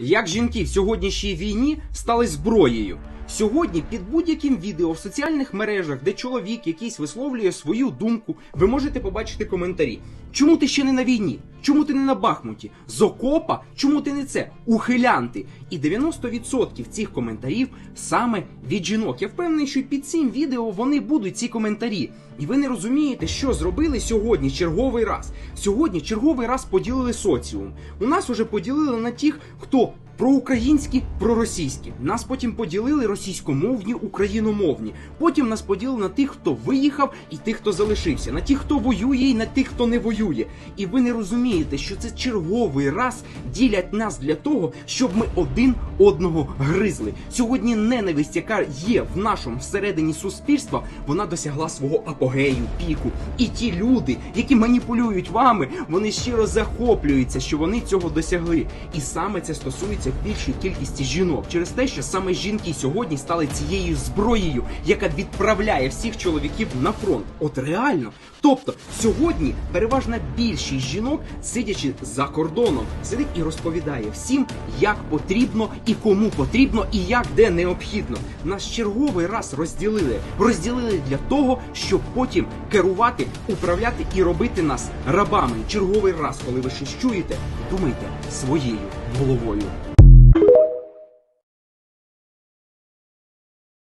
Як жінки в сьогоднішній війні стали зброєю? Сьогодні під будь-яким відео в соціальних мережах, де чоловік якийсь висловлює свою думку, ви можете побачити коментарі. Чому ти ще не на війні? Чому ти не на Бахмуті? З окопа? Чому ти не це? Ухилянти. І 90% цих коментарів саме від жінок. Я впевнений, що під цим відео вони будуть ці коментарі. І ви не розумієте, що зробили сьогодні черговий раз. Сьогодні черговий раз поділили соціум. У нас уже поділили на тих, хто проукраїнські, проросійські. Нас потім поділили російськомовні, україномовні. Потім нас поділили на тих, хто виїхав, і тих, хто залишився, на тих, хто воює, і на тих, хто не воює. І ви не розумієте, що це черговий раз ділять нас для того, щоб ми один одного гризли. Сьогодні ненависть, яка є в нашому всередині суспільства, вона досягла свого апогею, піку. І ті люди, які маніпулюють вами, вони щиро захоплюються, що вони цього досягли. І саме це стосується більшої кількості жінок через те, що саме жінки сьогодні стали цією зброєю, яка відправляє всіх чоловіків на фронт. От реально. Тобто сьогодні переважна більшість жінок, сидячи за кордоном, сидить і розповідає всім, як потрібно і кому потрібно, і як де необхідно. Нас черговий раз розділили. Розділили для того, щоб потім керувати, управляти і робити нас рабами. Черговий раз, коли ви щось чуєте, думайте своєю головою.